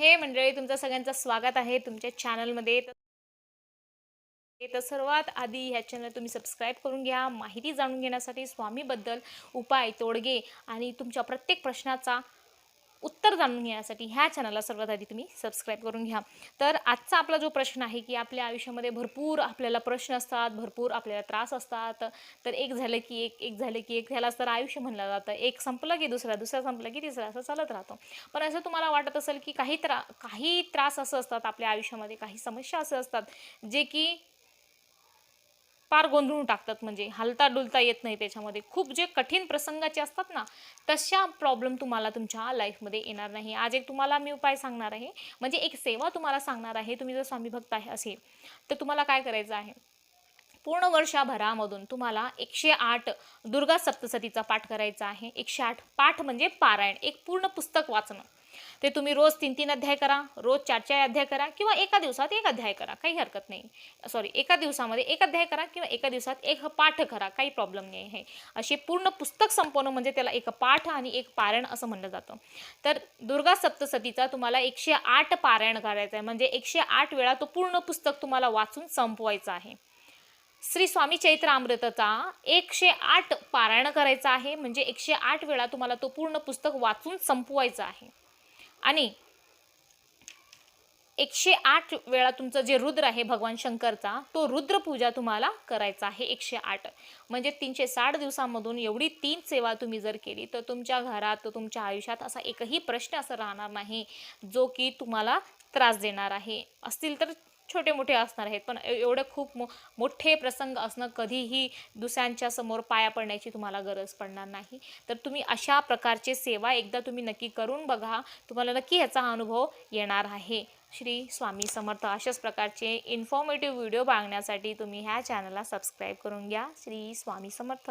हे मंडळी तुमचं सगळ्यांचं स्वागत आहे तुमच्या चॅनलमध्ये तर सर्वात आधी ह्या चॅनल तुम्ही सबस्क्राईब करून घ्या. माहिती जाणून घेण्यासाठी स्वामीबद्दल उपाय तोडगे आणि तुमच्या प्रत्येक प्रश्नाचा उत्तर जाणून घेण्यासाठी ह्या चॅनलला सर्वात आधी तुम्ही सबस्क्राईब करून घ्या. तर आजचा आपला जो प्रश्न आहे की आपल्या आयुष्यामध्ये भरपूर आपल्याला प्रश्न असतात भरपूर आपल्याला त्रास असतात. तर एक झालं की एक एक झालं की एक ह्यालाच तर आयुष्य म्हणलं जातं. एक संपलं की दुसरा दुसरा संपलं की तिसरा असं चालत राहतं. पण असं तुम्हाला वाटत असेल की काही त्रा काही त्रास असं असतात आपल्या आयुष्यामध्ये काही समस्या असं असतात जे की पार गोंधळून टाकतात. म्हणजे हलता डुलता येत नाही त्याच्यामध्ये. खूप जे कठीण प्रसंगाचे असतात ना तशा प्रॉब्लेम तुम्हाला तुमच्या लाईफमध्ये येणार नाही. आज एक तुम्हाला मी उपाय सांगणार आहे. म्हणजे एक सेवा तुम्हाला सांगणार आहे. तुम्ही जर स्वामी भक्त आहे असेल तर तुम्हाला काय करायचं आहे? पूर्ण वर्षभरामधून तुम्हाला एकशे आठ दुर्गा सप्तसतीचा पाठ करायचा आहे. एकशे आठ पाठ म्हणजे पारायण. एक पूर्ण पुस्तक वाचणं. ते तुम्ही रोज तीन तीन अध्याय करा रोज चार चार अध्याय करा किंवा एका दिवसात एक अध्याय करा काही हरकत नाही. सॉरी एका दिवसामध्ये एक अध्याय करा किंवा एका दिवसात एक पाठ करा काही प्रॉब्लेम नाही आहे. असे पूर्ण पुस्तक संपवणं म्हणजे त्याला एक पाठ आणि एक पारायण असं म्हणलं जातं. तर दुर्गा सप्तसतीचा तुम्हाला एकशे आठ पारायण करायचं आहे. म्हणजे एकशे आठ वेळा तो पूर्ण पुस्तक तुम्हाला वाचून संपवायचं आहे. श्री स्वामी चैत्र अमृताचा एकशे आठ पारायण करायचा आहे. म्हणजे एकशे आठ वेळा तुम्हाला तो पूर्ण पुस्तक वाचून संपवायचं आहे. आणि एकशे आठ वेळा तुमचं जे रुद्र आहे भगवान शंकरचा तो रुद्र पूजा तुम्हाला करायचा आहे एकशे आठ. म्हणजे तीनशे साठ दिवसांमधून एवढी तीन सेवा तुम्ही जर केली तर तुमच्या घरात तुमच्या आयुष्यात असा एकही प्रश्न असं राहणार नाही जो की तुम्हाला त्रास देणार आहे. असतील तर छोटे मोठे असणार आहेत. पण एवढे खूप मो मोठे प्रसंग असणं कधीही दुसऱ्यांच्या समोर पाया पडण्याची तुम्हाला गरज पडणार नाही. तर तुम्ही अशा प्रकारचे सेवा एकदा तुम्ही नक्की करून बघा. तुम्हाला नक्की याचा अनुभव येणार आहे. श्री स्वामी समर्थ अशाच प्रकारचे इन्फॉर्मेटिव्ह व्हिडिओ बघण्यासाठी तुम्ही ह्या चॅनलला सबस्क्राईब करून घ्या. श्री स्वामी समर्थ.